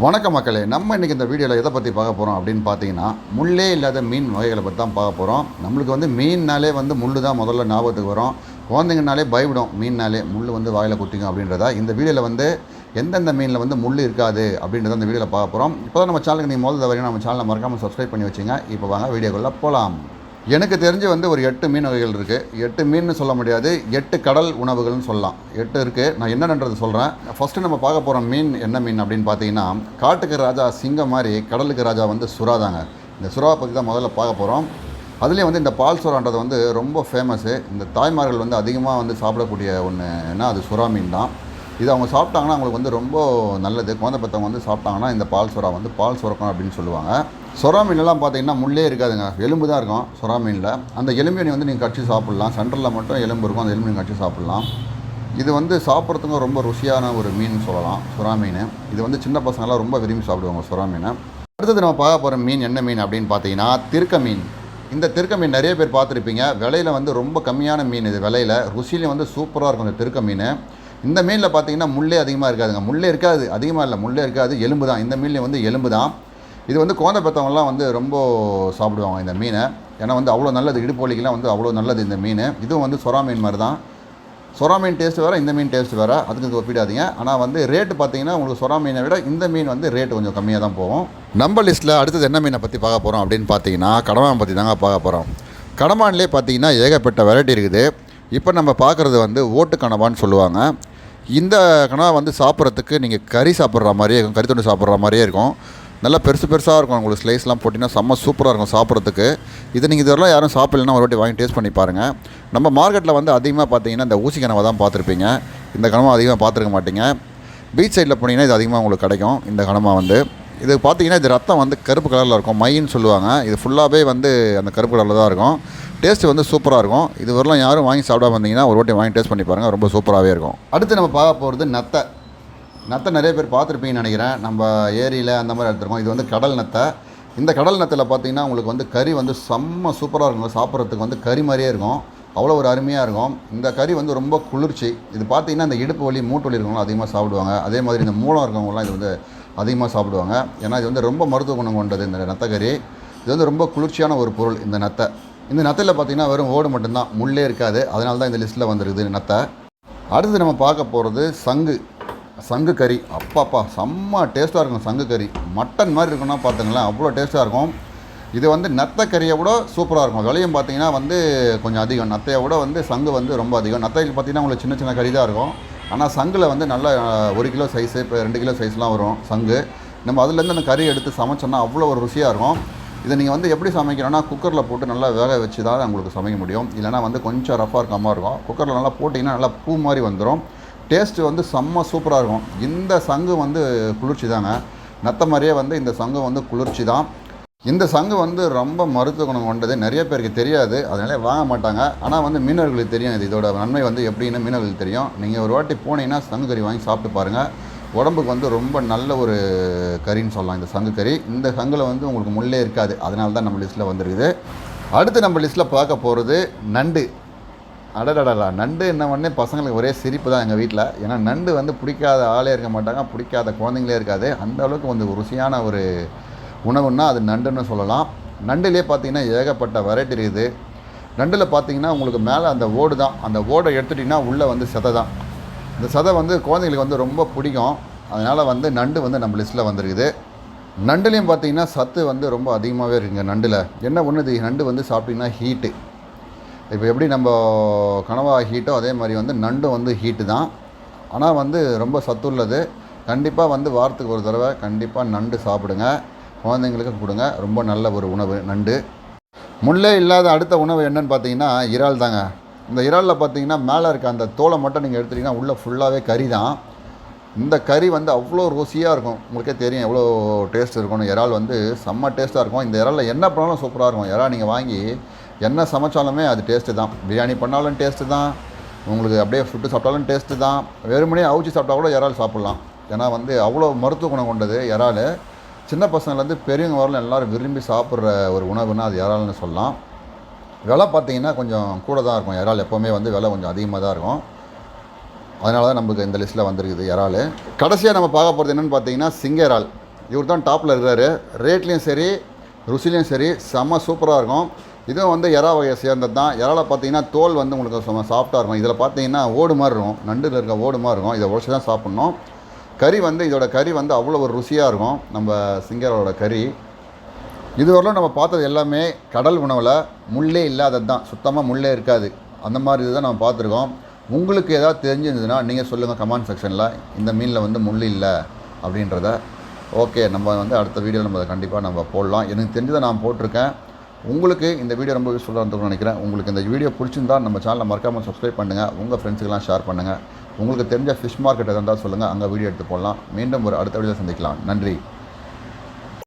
வணக்க மக்களே நம்ம இன்றைக்கி இந்த வீடியோவில் எதை பற்றி பார்க்க போகிறோம் அப்படின்னு பார்த்தீங்கன்னா முள்ளே இல்லாத மீன் வகைகளை பற்றி தான் பார்க்க போகிறோம் நம்மளுக்கு வந்து மீன்னாலே வந்து முள் தான் முதல்ல ஞாபகத்துக்கு வரும். குழந்தைங்கனாலே பயவிடும் மீன்னாலே முள் வந்து வாயில் குத்திக்கும் அப்படின்றத. இந்த வீடியோவில் வந்து எந்தெந்த மீனில் வந்து முள் இருக்காது அப்படின்றத இந்த வீடியோவில் பார்க்க போகிறோம் இப்போ தான் நம்ம சேனலுக்கு நீங்கள் முதல்ல வரையும் நம்ம சேனலை மறக்காமல் சப்ஸ்கிரைப் பண்ணி வச்சுங்க. இப்போ வாங்க வீடியோக்குள்ளே போகலாம் எனக்கு தெரிஞ்சு வந்து ஒரு எட்டு மீன் வகைகள் இருக்குது எட்டு மீன் சொல்ல முடியாது எட்டு கடல் உணவுகள்னு சொல்லலாம். எட்டு இருக்குது நான் என்னென்னது சொல்கிறேன் ஃபஸ்ட்டு நம்ம பார்க்க போகிற மீன் என்ன மீன் அப்படின்னு பார்த்தீங்கன்னா காட்டுக்கு ராஜா சிங்கம் மாதிரி கடலுக்கு ராஜா வந்து சுறா தாங்க. இந்த சுறாவை பற்றி தான் முதல்ல பார்க்க போகிறோம் அதுலேயும் வந்து இந்த பால் சுறான்றது வந்து ரொம்ப ஃபேமஸ்ஸு இந்த தாய்மார்கள் வந்து அதிகமாக வந்து சாப்பிடக்கூடிய ஒன்றுனா அது சுறா மீன் தான். இது அவங்க சாப்பிட்டாங்கன்னா அவங்களுக்கு வந்து ரொம்ப நல்லது. குழந்தை பெற்றவங்க வந்து சாப்பிட்டாங்கன்னா இந்த பால் சுறா வந்து பால் சுரக்கும் அப்படின்னு சொல்லுவாங்க. சுறா மீன்லாம் பார்த்தீங்கன்னா முள்ளே இருக்காதுங்க. எலும்பு தான் இருக்கும் சுறா மீனில். அந்த எலும்பினை வந்து நீங்கள் கடிச்சு சாப்பிட்லாம். சென்டரில் மட்டும் எலும்பு இருக்கும் அந்த எலும்பு நீங்கள் கட்சி சாப்பிட்லாம். இது வந்து சாப்பிட்றதுக்கும் ரொம்ப ருசியான ஒரு மீன் சொல்லலாம் சுறா மீன். இது வந்து சின்ன பசங்களாம் ரொம்ப விரும்பி சாப்பிடுவாங்க சுறா மீனை. அடுத்தது நம்ம பார்க்க போகிற மீன் என்ன மீன் அப்படின்னு பார்த்தீங்கன்னா திருக்க மீன். இந்த திருக்க மீன் நிறைய பேர் பார்த்துருப்பீங்க. விலையில் வந்து ரொம்ப கம்மியான மீன் இது விலையில். ருசியிலையும் வந்து சூப்பராக இருக்கும் இந்த திருக்க மீன். இந்த மீனில் பார்த்தீங்கன்னா முள்ளே அதிகமாக இருக்காதுங்க. முள்ளே இருக்காது. அதிகமாக இல்லை முள்ளே இருக்காது. எலும்பு தான். இந்த மீன்லேயும் வந்து எலும்பு தான். இது வந்து குழந்தை பெற்றவங்கலாம் வந்து ரொம்ப சாப்பிடுவாங்க இந்த மீனை. ஏன்னா வந்து அவ்வளோ நல்லது. இடுப்போலிக்கெலாம் வந்து அவ்வளோ நல்லது இந்த மீன். இதுவும் வந்து சொரா மீன் மாதிரி தான். சொரா மீன் டேஸ்ட் வேறு இந்த மீன் டேஸ்ட் வேறு. அதுக்கு ஒப்பிடாதீங்க. ஆனால் வந்து ரேட்டு பார்த்தீங்கன்னா உங்களுக்கு சொரா மீனை விட இந்த மீன் வந்து ரேட்டு கொஞ்சம் கம்மியாக தான் போகும். நம்ம லிஸ்ட்டில் அடுத்தது என்ன மீனை பற்றி பார்க்க போகிறோம் அப்படின்னு பார்த்தீங்கன்னா கடமான் பற்றி தாங்க பார்க்க போகிறோம் கடமான்லேயே பார்த்தீங்கன்னா ஏகப்பட்ட வெரைட்டி இருக்குது. இப்போ நம்ம பார்க்குறது வந்து ஓட்டு கனவான்னு சொல்லுவாங்க. இந்த கனவா வந்து சாப்பிட்றதுக்கு நீங்கள் கறி சாப்பிட்ற மாதிரியே இருக்கும் கறி தொண்டு சாப்பிட்ற மாதிரியே இருக்கும். நல்லா பெருசு பெருசாக இருக்கும் உங்களுக்கு ஸ்லைஸ்லாம் போட்டிங்கன்னா செம்ம சூப்பராக இருக்கும் சாப்பிட்றதுக்கு. இது நீங்கள் இதெல்லாம் யாரும் சாப்பிட்லன்னா ஒரு வாட்டி வாங்கி டேஸ்ட் பண்ணி பாருங்கள் நம்ம மார்க்கெட்டில் வந்து அதிகமாக பார்த்தீங்கன்னா இந்த ஊசி கனவை தான் பார்த்துருப்பீங்க. இந்த கனவை அதிகமாக பார்த்துருக்க மாட்டீங்க. பீச் சைடில் போனீங்கன்னா இது அதிகமாக உங்களுக்கு கிடைக்கும் இந்த கனமா வந்து. இது பார்த்தீங்கன்னா இது ரத்தம் வந்து கருப்பு கலரில் இருக்கும். மைன்னு சொல்லுவாங்க. இது ஃபுல்லாகவே வந்து அந்த கருப்பு கலரில் தான் இருக்கும். டேஸ்ட்டு வந்து சூப்பராக இருக்கும். இது வரலாம் யாரும் வாங்கி சாப்பிடாம வந்தீங்கன்னா ஒரு வாட்டி வாங்கி டேஸ்ட் பண்ணி பாருங்கள் ரொம்ப சூப்பராகவே இருக்கும். அடுத்து நம்ம பார்க்க போகிறது நத்தை. நத்தை நிறைய பேர் பார்த்துருப்பீங்கன்னு நினைக்கிறேன். நம்ம ஏரியில் அந்த மாதிரி எடுத்துருக்கோம். இது வந்து கடல் நத்தை. இந்த கடல் நத்தில் பார்த்தீங்கன்னா உங்களுக்கு வந்து கறி வந்து செம்ம சூப்பராக இருக்கும். சாப்பிட்றதுக்கு வந்து கறி மாதிரியே இருக்கும். அவ்வளோ ஒரு அருமையாக இருக்கும். இந்த கறி வந்து ரொம்ப குளிர்ச்சி. இது பார்த்தீங்கன்னா இந்த இடுப்பு வலி மூட்டு வலி இருக்கவங்களும் அதிகமாக சாப்பிடுவாங்க. அதே மாதிரி இந்த மூலம் இருக்கவங்களாம் இது வந்து அதிகமாக சாப்பிடுவாங்க. ஏன்னா இது வந்து ரொம்ப மருத்துவ குணம் கொண்டது இந்த நத்தக்கறி இது வந்து ரொம்ப குளிர்ச்சியான ஒரு பொருள் இந்த நத்தை. இந்த நத்தையில் பார்த்தீங்கன்னா வெறும் ஓடு மட்டும்தான். முள்ளே இருக்காது. அதனால தான் இந்த லிஸ்ட்டில் வந்துருக்குது நத்தை. அடுத்து நம்ம பார்க்க போகிறது சங்கு. சங்கு கறி. அப்பாப்பா செம்ம டேஸ்ட்டாக இருக்கும் சங்கு கறி. மட்டன் மாதிரி இருக்குன்னா பார்த்துங்களேன் அவ்வளோ டேஸ்ட்டாக இருக்கும். இது வந்து நத்தை கறியை விட சூப்பராக இருக்கும். விலையும் பார்த்தீங்கன்னா வந்து கொஞ்சம் அதிகம். நத்தையை விட வந்து சங்கு வந்து ரொம்ப அதிகம். நத்தைக்கு பார்த்தீங்கன்னா உங்களுக்கு சின்ன சின்ன கறி தான் இருக்கும். ஆனால் சங்கில் வந்து நல்லா ஒரு கிலோ சைஸு இப்போ ரெண்டு கிலோ சைஸ்லாம் வரும் சங்கு. நம்ம அதுலேருந்து அந்த கறி எடுத்து சமைச்சோன்னா அவ்வளோ ஒரு ருசியாக இருக்கும். இதை நீங்கள் வந்து எப்படி சமைக்கணும்னா குக்கரில் போட்டு நல்லா வேக வச்சு தான் உங்களுக்கு சமைக்க முடியும். இல்லைனா வந்து கொஞ்சம் ரஃபாக இருக்க மாதிரி இருக்கும். குக்கரில் நல்லா போட்டிங்கன்னா நல்லா பூ மாதிரி வந்துடும் டேஸ்ட்டு வந்து செம்ம சூப்பராக இருக்கும். இந்த சங்கு வந்து குளிர்ச்சி தாங்க நத்த மாதிரியே வந்து இந்த சங்கு வந்து குளிர்ச்சி தான் இந்த சங்கு வந்து ரொம்ப மருத்துவ குணம் கொண்டது. நிறைய பேருக்கு தெரியாது. அதனால வாங்க மாட்டாங்க. ஆனால் வந்து மீனவர்களுக்கு தெரியும் இது. இதோட நன்மை வந்து எப்படின்னு மீனவர்களுக்கு தெரியும். நீங்கள் ஒரு வாட்டி போனீங்கன்னா சங்கு கறி வாங்கி சாப்பிட்டு பாருங்கள் உடம்புக்கு வந்து ரொம்ப நல்ல ஒரு கறின்னு சொல்லலாம் இந்த சங்கு கறி. இந்த சங்கில் வந்து உங்களுக்கு முள்ளே இருக்காது. அதனால தான் நம்ம லிஸ்ட்டில் வந்துருக்குது. அடுத்து நம்ம லிஸ்ட்டில் பார்க்க போகிறது நண்டு. அடடடடா. நண்டு என்ன பண்ணே? பசங்களுக்கு ஒரே சிரிப்பு தான் எங்கள் வீட்டில் ஏன்னா நண்டு வந்து பிடிக்காத ஆளே இருக்க மாட்டாங்க. பிடிக்காத குழந்தைங்களே இருக்காது. அந்த அளவுக்கு வந்து ருசியான ஒரு உணவுன்னா அது நண்டுன்னு சொல்லலாம். நண்டுலேயே பார்த்தீங்கன்னா ஏகப்பட்ட வெரைட்டி இருக்குது. நண்டில் பார்த்தீங்கன்னா உங்களுக்கு மேலே அந்த ஓடு தான். அந்த ஓடை எடுத்துட்டிங்கன்னா உள்ளே வந்து செதை தான். இந்த சதை வந்து குழந்தைங்களுக்கு வந்து ரொம்ப பிடிக்கும். அதனால் வந்து நண்டு வந்து நம்ம லிஸ்ட்டில் வந்துருக்குது. நண்டுலேயும் பார்த்தீங்கன்னா சத்து வந்து ரொம்ப அதிகமாகவே இருக்குங்க நண்டில். என்ன ஒன்று நண்டு வந்து சாப்பிட்டிங்கன்னா ஹீட்டு இப்போ எப்படி நம்ம கனவா ஹீட்டோ அதே மாதிரி வந்து நண்டும் வந்து ஹீட்டு தான். ஆனால் வந்து ரொம்ப சத்துள்ளது. கண்டிப்பாக வந்து வாரத்துக்கு ஒரு தடவை கண்டிப்பாக நண்டு சாப்பிடுங்க. குழந்தைங்களுக்கு கொடுங்க. ரொம்ப நல்ல ஒரு உணவு நண்டு. முள்ளே இல்லாத அடுத்த உணவு என்னன்னு பார்த்தீங்கன்னா இறால் தாங்க. இந்த இறாலில் பார்த்தீங்கன்னா மேலே இருக்க அந்த தோலை மட்டும் நீங்கள் எடுத்துட்டிங்கன்னா உள்ளே ஃபுல்லாகவே கறி தான். இந்த கறி வந்து அவ்வளோ ருசியாக இருக்கும். உங்களுக்கே தெரியும் எவ்வளோ டேஸ்ட் இருக்கும்னு. இறால் வந்து செம்ம டேஸ்ட்டாக இருக்கும். இந்த இறாலில் என்ன பண்ணாலும் சூப்பராக இருக்கும். இறால் நீங்கள் வாங்கி என்ன சமைச்சாலுமே அது டேஸ்ட்டு தான். பிரியாணி பண்ணாலும் டேஸ்ட்டு தான். உங்களுக்கு அப்படியே சுட்டு சாப்பிட்டாலும் டேஸ்ட்டு தான். வெறுமனே அவிச்சு சாப்பிட்டா கூட இறால் சாப்பிட்லாம். ஏன்னா வந்து அவ்வளோ மருத்துவ குணம் கொண்டது இறால். சின்ன பசங்கள்லேருந்து பெரியவங்க வரலாம் எல்லோரும் விரும்பி சாப்பிட்ற ஒரு உணவுன்னா அது இறால்னு சொல்லலாம். விலை பார்த்தீங்கன்னா கொஞ்சம் கூட தான் இருக்கும். இறால் எப்போவுமே வந்து விலை கொஞ்சம் அதிகமாக தான் இருக்கும். அதனால தான் நமக்கு இந்த லிஸ்ட்டில் வந்திருக்குது இறால். கடைசியாக நம்ம பார்க்க போகிறது என்னென்னு பார்த்தீங்கன்னா சிங்க இறால். இவர் தான் டாப்பில் இருக்கிறாரு. ரேட்லேயும் சரி ருசிலையும் சரி செம்ம சூப்பராக இருக்கும். இதுவும் வந்து இறா வகையை சேர்ந்தது தான். இறால பார்த்தீங்கன்னா தோல் வந்து உங்களுக்கு சாஃப்ட்டாக இருக்கும். இதில் பார்த்தீங்கன்னா ஓடு மாதிரி இருக்கும். நண்டில் இருக்க ஓடு மாதிரி இருக்கும். இதை உடச்சி தான் சாப்பிட்ணும். கறி வந்து இதோட கறி வந்து அவ்வளோ ஒரு ருசியாக இருக்கும். நம்ம சிங்கரோட கறி. இதுவரையிலும் நம்ம பார்த்தது எல்லாமே கடல் உணவில் முள்ளே இல்லாதது தான். சுத்தமாக முள்ளே இருக்காது. அந்த மாதிரி இதுதான் நம்ம பார்த்துருக்கோம். உங்களுக்கு ஏதாவது தெரிஞ்சிருந்ததுன்னா நீங்கள் சொல்லுங்கள் கமெண்ட் செக்ஷனில் இந்த மீனில் வந்து முள் இல்லை அப்படின்றத. ஓகே நம்ம வந்து அடுத்த வீடியோவில் நம்ம அதை கண்டிப்பாக நம்ம போடலாம். எனக்கு தெரிஞ்சதை நான் போட்டிருக்கேன். உங்களுக்கு இந்த வீடியோ ரொம்ப யூஸ்ஃபுல்லாக இருந்துக்கணும்னு நினைக்கிறேன். உங்களுக்கு இந்த வீடியோ பிடிச்சிருந்தா நம்ம சேனலை மறக்காமல் சப்ஸ்கிரைப் பண்ணுங்கள் உங்கள் ஃப்ரெண்ட்ஸுக்கெல்லாம் ஷேர் பண்ணுங்கள் உங்களுக்கு தெரிஞ்ச ஃபிஷ் மார்க்கெட் இருந்தால் சொல்லுங்கள் அங்கே வீடியோ எடுத்து போடலாம். மீண்டும் ஒரு அடுத்த வீடியோ சந்திக்கலாம். நன்றி.